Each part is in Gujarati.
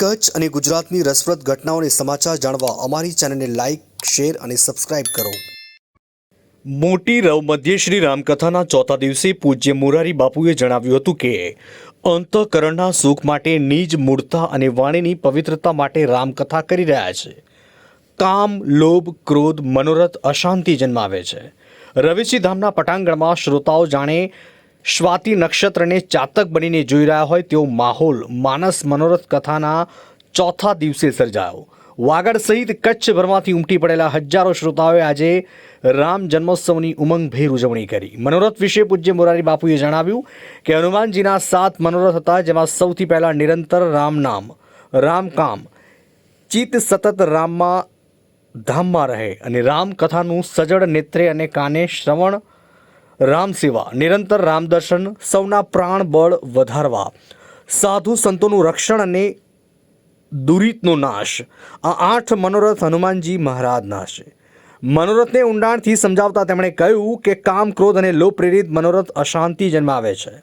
કચ્છ અને ગુજરાતની રસપ્રદ ઘટનાઓને સમાચાર જાણવા અમારી ચેનલને લાઇક શેર અને સબસ્ક્રાઇબ કરો. મોટી રવ મધ્ય શ્રી રામકથાના ચોથા દિવસે પૂજ્ય મોરારી બાપુએ જણાવ્યું હતું કે, અંતઃકરણના સુખ માટે નિજ મૂળતા અને વાણીની પવિત્રતા માટે રામકથા કરી રહ્યા છે. કામ, લોભ, ક્રોધ, મનોરથ, અશાંતિ જન્માવે છે. રવેચી ધામના પટાંગણમાં શ્રોતાઓ જાણે સ્વાતિ નક્ષત્રને ચાતક બનીને જોઈ રહ્યા હોય તેવો માહોલ માનસ મનોરથ કથાના ચોથા દિવસે સર્જાયો. વાગડ સહિત કચ્છભરમાંથી ઉમટી પડેલા હજારો શ્રોતાઓએ આજે રામ જન્મોત્સવની ઉમંગભેર ઉજવણી કરી. મનોરથ વિશે પૂજ્ય મોરારી બાપુએ જણાવ્યું કે હનુમાનજીના સાત મનોરથ હતા, જેમાં સૌથી પહેલાં નિરંતર રામ નામ, રામ કામ, ચિત્ત સતત રામમાં ધામમાં રહે અને રામ કથાનું સજળ નેત્રે અને કાને શ્રવણ રામ સેવા, નિરંતર રામ દર્શન, સૌના પ્રાણ બળ વધારવા. સાધુ સંતોનું રક્ષણ અને દુરિતનો નાશ. આ આઠ મનોરથ હનુમાનજી મહારાજના છે. મનોરથને ઊંડાણથી સમજાવતા તેમણે કહ્યું કે કામ ક્રોધ અને લોભ પ્રેરિત મનોરથ અશાંતિ જન્માવે છે.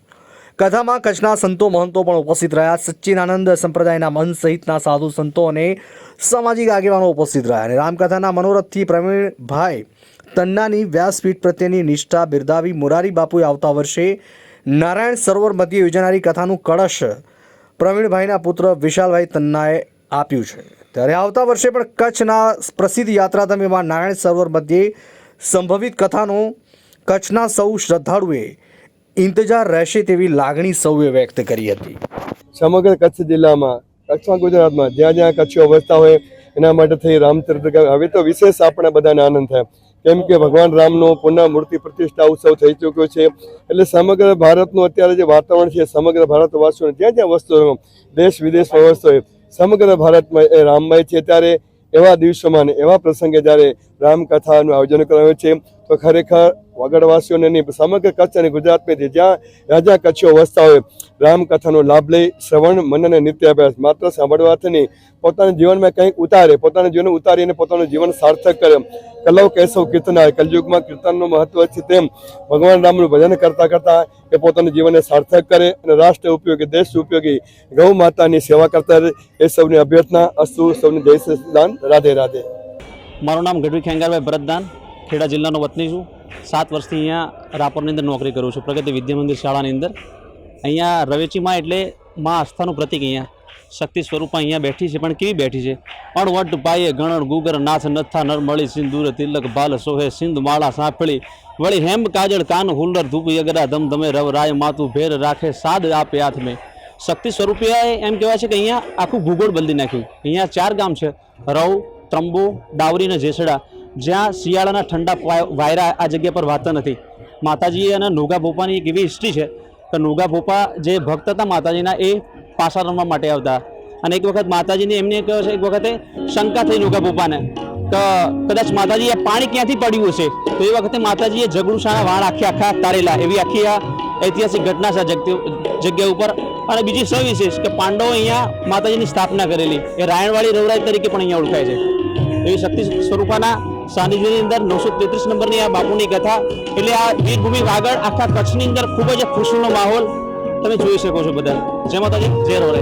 કથામાં કચ્છના સંતો મહંતો પણ ઉપસ્થિત રહ્યા. સચ્ચિદાનંદ સંપ્રદાયના મહંત સહિતના સાધુ સંતો અને સામાજિક આગેવાનો ઉપસ્થિત રહ્યા. અને રામકથાના મનોરથથી પ્રવીણભાઈ તન્નાની વ્યાસપીઠ પ્રત્યેની નિષ્ઠા બિરદાવી મોરારી બાપુએ આવતા વર્ષે નારાયણ સરોવર મધ્યે યોજાનારી કથાનું કળશ પ્રવીણભાઈના પુત્ર વિશાલભાઈ તન્નાએ આપ્યું છે. ત્યારે આવતા વર્ષે પણ કચ્છના પ્રસિદ્ધ યાત્રાધામ એવા નારાયણ સરોવર મધ્યે સંભવિત કથાનો, કચ્છના સૌ શ્રદ્ધાળુએ ઇંતજાર રહેશે તેવી લાગણી સૌએ વ્યક્ત કરી હતી. સમગ્ર કચ્છ જિલ્લામાં, કચ્છમાં ગુજરાતમાં જ્યાં જ્યાં કચ્છીઓ વસતા હોય એના માટે થઈ રામચરિત્ર હવે તો વિશેષ આપણને બધાને આનંદ થાય. કેમ કે ભગવાન રામનો પુનઃ મૂર્તિ પ્રતિષ્ઠા ઉત્સવ થઈ ચૂક્યો છે. એટલે સમગ્ર ભારતનું અત્યારે જે વાતાવરણ છે, સમગ્ર ભારતવાસીઓને જ્યાં જ્યાં વસ્તુ દેશ વિદેશમાં વસ્તુ હોય સમગ્ર ભારતમાં એ રામમય છે. ત્યારે એવા દિવસોમાં એવા પ્રસંગે જ્યારે રામકથાનું આયોજન કરાયું છે, તો ખરેખર વગડવાસીઓને નહીં, સમગ્ર કચ્છ અને ગુજરાતમાંથી જ્યાં રાજા કચ્છીઓ વસતા હોય, રામકથાનો લાભ લઈ શ્રવણ, મનને નિત્ય અભ્યાસ. માત્ર સાંભળવાથી નહીં, પોતાના જીવનમાં કંઈક ઉતારે, પોતાના જીવન ઉતારીને પોતાનું જીવન સાર્થક કરે. કલવ, કેશવ કીર્તનાર કલયુગમાં કીર્તનનું મહત્વ છે તેમ ભગવાન રામનું ભજન કરતા કરતા એ પોતાનું જીવનને સાર્થક કરે અને રાષ્ટ્ર ઉપયોગી, દેશ ઉપયોગી, ગૌ માતાની સેવા કરતા રહે. એ સૌની અભ્યર્થના અસ્તુ, સૌની જય સચિદાન રાધે રાધે. મારું નામ ગઢવી ખેંગારભાઈ ભરતદાન. ખેડા જિલ્લાનો વતની છું. સાત વર્ષથી અહીંયા રાપરની અંદર નોકરી કરું છું, પ્રગતિ વિદ્યા મંદિર શાળાની અંદર. અહીંયા રવેચીમાં એટલે મા આસ્થાનું પ્રતિક અહીંયા, શક્તિ સ્વરૂપમાં અહીંયા બેઠી છે, પણ કેવી બેઠી છે? અણવટ પાયે ગણણ, ગુગર, નાથ, નથા નરમળી સિંદૂર, તિલક, બાલ, સોહે, સિંધ, માળા, સાંફળી, વળી હેમ, કાજળ, કાન હુલ્લર ધૂપ, યગરા, ધમ, ધમે, રવ, રાય, માતું, ભેર, રાખે, સાદ, આપે, હાથ મેં. શક્તિ સ્વરૂપે એમ કહેવાય છે કે અહીંયા આખું ભૂગોળ બદલી નાખ્યું. અહીંયા ચાર ગામ છે, રવ, ત્રંબો, ડાવરી અને જેસડા. જ્યાં શિયાળાના ઠંડા વાય- વાયરા આ જગ્યા પર વાતા નથી. માતાજી અને નોગા ભોપાની એક એવી હિસ્ટ્રી છે કે નોગા ભોપા જે ભક્ત હતા માતાજીના એ પાસા રમવા માટે આવતા. અને એક વખત માતાજીને એમને કહે છે, એક વખતે શંકા થઈ નોગા ભોપાને તો કદાચ માતાજીએ પાણી ક્યાંથી પડ્યું હશે? તો એ વખતે માતાજીએ જગડુશાના વાળ આખે આખા તારેલા, એવી આખી આ ઐતિહાસિક ઘટના છે જગ્યા ઉપર. અને બીજી સવિશેષ કે પાંડવો અહીંયા માતાજીની સ્થાપના કરેલી. એ રાયણવાળી રવરાય તરીકે પણ અહીંયા ઓળખાય છે. એવી શક્તિ સ્વરૂપાના સાનિધ્યની અંદર નવસો તેત્રીસ નંબરની આ બાપુની કથા. એટલે આ વીરભૂમિ વાગડ આખા કચ્છની અંદર ખૂબ જ ખુશીનો માહોલ તમે જોઈ શકો છો બધા. જય માતાજી, જય રોડે